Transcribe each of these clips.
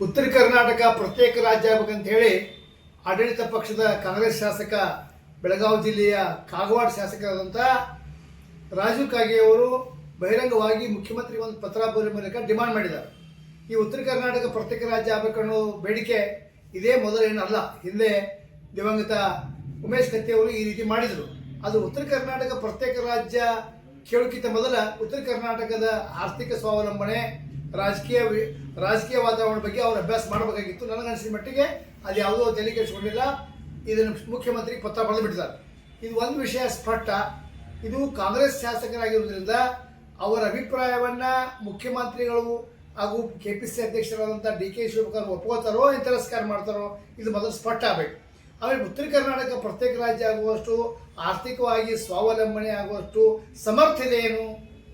ಉತ್ತರ ಕರ್ನಾಟಕ ಪ್ರತ್ಯೇಕ ರಾಜ್ಯ ಆಗ್ಬೇಕಂತ ಹೇಳಿ ಆಡಳಿತ ಪಕ್ಷದ ಕಾಂಗ್ರೆಸ್ ಶಾಸಕ ಬೆಳಗಾವಿ ಜಿಲ್ಲೆಯ ಕಾಗವಾಡ ಶಾಸಕರಾದಂಥ ರಾಜೀವ್ ಕಾಗೆ ಅವರು ಬಹಿರಂಗವಾಗಿ ಮುಖ್ಯಮಂತ್ರಿ ಒಂದು ಪತ್ರ ಬರೆಯುವ ಮೂಲಕ ಡಿಮಾಂಡ್ ಮಾಡಿದ್ದಾರೆ. ಈ ಉತ್ತರ ಕರ್ನಾಟಕ ಪ್ರತ್ಯೇಕ ರಾಜ್ಯ ಆಗಬೇಕನ್ನೋ ಬೇಡಿಕೆ ಇದೇ ಮೊದಲೇನಲ್ಲ. ಹಿಂದೆ ದಿವಂಗತ ಉಮೇಶ್ ಕತ್ತಿ ಅವರು ಈ ರೀತಿ ಮಾಡಿದರು. ಅದು ಉತ್ತರ ಕರ್ನಾಟಕ ಪ್ರತ್ಯೇಕ ರಾಜ್ಯ ಕೇಳೋಕ್ಕಿಂತ ಮೊದಲ ಉತ್ತರ ಕರ್ನಾಟಕದ ಆರ್ಥಿಕ ಸ್ವಾವಲಂಬನೆ ರಾಜಕೀಯ ರಾಜಕೀಯ ವಾತಾವರಣ ಬಗ್ಗೆ ಅವರು ಅಭ್ಯಾಸ ಮಾಡಬೇಕಾಗಿತ್ತು. ನನಗನ್ಸಿದ ಮಟ್ಟಿಗೆ ಅದು ಯಾವುದೋ ತಲೆ ಕೆಡಿಸ್ಕೊಂಡಿಲ್ಲ ಇದನ್ನು ಮುಖ್ಯಮಂತ್ರಿಗೆ ಪತ್ರ ಬರೆದು ಬಿಟ್ಟಿದ್ದಾರೆ. ಇದು ಒಂದು ವಿಷಯ ಸ್ಪಷ್ಟ. ಇದು ಕಾಂಗ್ರೆಸ್ ಶಾಸಕರಾಗಿರುವುದರಿಂದ ಅವರ ಅಭಿಪ್ರಾಯವನ್ನು ಮುಖ್ಯಮಂತ್ರಿಗಳು ಹಾಗೂ ಕೆ ಪಿ ಸಿ ಅಧ್ಯಕ್ಷರಾದಂಥ ಡಿ ಕೆ ಶಿವಕುಮಾರ್ ಒಪ್ಕೋತಾರೋ ಏನು ತಿರಸ್ಕಾರ ಮಾಡ್ತಾರೋ, ಇದು ಮೊದಲು ಸ್ಪಷ್ಟ ಆಗಬೇಕು. ಆಮೇಲೆ ಉತ್ತರ ಕರ್ನಾಟಕ ಪ್ರತ್ಯೇಕ ರಾಜ್ಯ ಆಗುವಷ್ಟು, ಆರ್ಥಿಕವಾಗಿ ಸ್ವಾವಲಂಬನೆ ಆಗುವಷ್ಟು ಸಮರ್ಥತೆ ಏನು?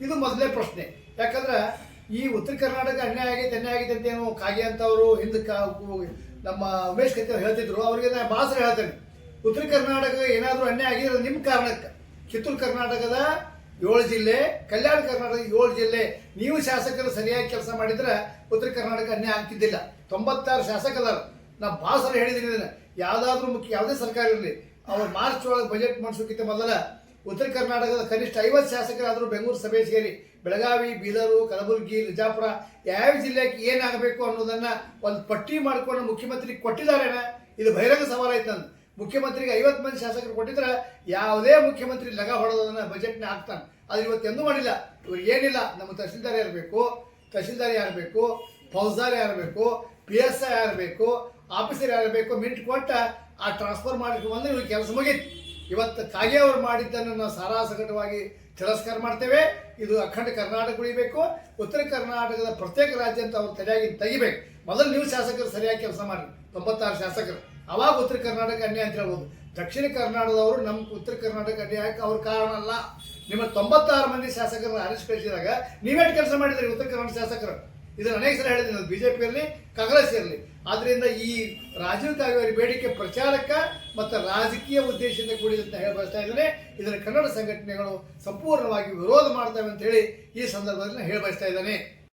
ಇದು ಮೊದಲನೇ ಪ್ರಶ್ನೆ. ಯಾಕಂದ್ರೆ ಈ ಉತ್ತರ ಕರ್ನಾಟಕ ಅನ್ಯಾಯ ಆಗೈತೆ ಅನ್ಯಾಯ ಆಗೈತೆ ಅಂತ ಏನು ಕಾಗೆ ಅಂತವರು, ಹಿಂದಕ್ಕೆ ನಮ್ಮ ಉಮೇಶ್ ಕತ್ತಿ ಅವ್ರು ಹೇಳ್ತಿದ್ರು. ಅವರಿಗೆ ನಾನು ಭಾಷಣ ಹೇಳ್ತೇನೆ. ಉತ್ತರ ಕರ್ನಾಟಕ ಏನಾದರೂ ಅನ್ಯಾಯ ಆಗಿರೋದು ನಿಮ್ಮ ಕಾರಣಕ್ಕೆ. ಕಿತ್ತೂರು ಕರ್ನಾಟಕದ ಏಳು ಜಿಲ್ಲೆ, ಕಲ್ಯಾಣ ಕರ್ನಾಟಕ ಏಳು ಜಿಲ್ಲೆ. ನೀವು ಶಾಸಕರು ಸರಿಯಾಗಿ ಕೆಲಸ ಮಾಡಿದ್ರೆ ಉತ್ತರ ಕರ್ನಾಟಕ ಅನ್ಯಾಯ ಆಗ್ತಿದ್ದಿಲ್ಲ. ತೊಂಬತ್ತಾರು ಶಾಸಕರು. ನಾ ಭಾಷಣ ಹೇಳಿದ್ದೀನಿ ಇದನ್ನ. ಯಾವುದಾದ್ರೂ ಮುಖ್ಯ ಯಾವುದೇ ಸರ್ಕಾರ ಇರಲಿ. ಅವ್ರು ಮಾರ್ಚ್ ಒಳಗೆ ಬಜೆಟ್ ಮಾಡಿಸೋಕ್ಕಿಂತ ಮೊದಲ ಉತ್ತರ ಕರ್ನಾಟಕದ ಕನಿಷ್ಠ ಐವತ್ತು ಶಾಸಕರಾದರೂ ಬೆಂಗಳೂರು ಸಭೆ ಸೇರಿ ಬೆಳಗಾವಿ, ಬೀದರು, ಕಲಬುರಗಿ ಬಿಜಾಪುರ ಯಾವ ಜಿಲ್ಲೆಗೆ ಏನಾಗಬೇಕು ಅನ್ನೋದನ್ನು ಒಂದು ಪಟ್ಟಿ ಮಾಡಿಕೊಂಡು ಮುಖ್ಯಮಂತ್ರಿ ಕೊಟ್ಟಿದ್ದಾರೇನ ಇದು ಬಹಿರಂಗ ಸವಾಲಾಯ್ತು ನಂದು. ಮುಖ್ಯಮಂತ್ರಿಗೆ ಐವತ್ತು ಮಂದಿ ಶಾಸಕರು ಕೊಟ್ಟಿದ್ರೆ ಯಾವುದೇ ಮುಖ್ಯಮಂತ್ರಿ ಲಗ ಹೊಡೋದನ್ನು ಬಜೆಟ್ನ ಹಾಕ್ತಾನೆ. ಅದು ಇವತ್ತು ಎಂದೂ ಮಾಡಿಲ್ಲ. ಇವ್ರು ಏನಿಲ್ಲ, ನಮ್ಮ ತಹಸೀಲ್ದಾರ್ ಇರಬೇಕು ತಹಸೀಲ್ದಾರ್ ಯಾರಬೇಕು, ಫೌಜ್ದಾರ್ ಯಾರಬೇಕು, ಪಿ ಎಸ್ ಐ ಯಾರಬೇಕು, ಆಫೀಸರ್ ಯಾರಬೇಕು ಮಿಂಟ್ ಕೊಟ್ಟ ಆ ಟ್ರಾನ್ಸ್ಫರ್ ಮಾಡಿಕೊಂಡು ಬಂದರೆ ಇವ್ರಿಗೆ ಕೆಲಸ ಮುಗೀತು. ಇವತ್ತು ಕಾಗೆ ಅವರು ಮಾಡಿದ್ದನ್ನು ನಾವು ಸಾರಾಸಗಟವಾಗಿ ತಿರಸ್ಕಾರ ಮಾಡ್ತೇವೆ. ಇದು ಅಖಂಡ ಕರ್ನಾಟಕ ಉಳಿಬೇಕು. ಉತ್ತರ ಕರ್ನಾಟಕದ ಪ್ರತ್ಯೇಕ ರಾಜ್ಯ ಅಂತ ಅವ್ರು ತಡೆಯಾಗಿ ತೆಗಿಬೇಕು. ಮೊದಲು ನೀವು ಶಾಸಕರು ಸರಿಯಾಗಿ ಕೆಲಸ ಮಾಡಿ. ತೊಂಬತ್ತಾರು ಶಾಸಕರು. ಅವಾಗ ಉತ್ತರ ಕರ್ನಾಟಕ ಅನ್ಯಾಯ ಅಂತ ಹೇಳ್ಬೋದು. ದಕ್ಷಿಣ ಕರ್ನಾಟಕದವರು ನಮ್ಮ ಉತ್ತರ ಕರ್ನಾಟಕ ಅನ್ಯಾಯಕ್ಕೆ ಅವ್ರ ಕಾರಣ ಅಲ್ಲ. ನಿಮ್ಮ ತೊಂಬತ್ತಾರು ಮಂದಿ ಶಾಸಕರನ್ನ ಅರೆಸ್ಟ್ ಕಳಿಸಿದಾಗ ನೀವೇಟ್ ಕೆಲಸ ಮಾಡಿದ್ರಿ ಉತ್ತರ ಕರ್ನಾಟಕ ಶಾಸಕರು? ಇದನ್ನು ಅನೇಕ ಸಲ ಹೇಳಿದ್ದೀನಿ ಬಿಜೆಪಿ ಇರಲಿ ಕಾಂಗ್ರೆಸ್ ಇರಲಿ ಆದ್ದರಿಂದ ಈ ರಾಜೀವ್ ಕಾವೇರಿ ಬೇಡಿಕೆ ಪ್ರಚಾರಕ್ಕೆ ಮತ್ತು ರಾಜಕೀಯ ಉದ್ದೇಶದಿಂದ ಕೂಡಿದಂತ ಹೇಳಿ ಬಯಸ್ತಾ ಇದ್ದಾರೆ. ಇದರ ಕನ್ನಡ ಸಂಘಟನೆಗಳು ಸಂಪೂರ್ಣವಾಗಿ ವಿರೋಧ ಮಾಡ್ತವೆ ಅಂತ ಹೇಳಿ ಈ ಸಂದರ್ಭದಲ್ಲಿ ಹೇಳಿ ಇದ್ದೇನೆ.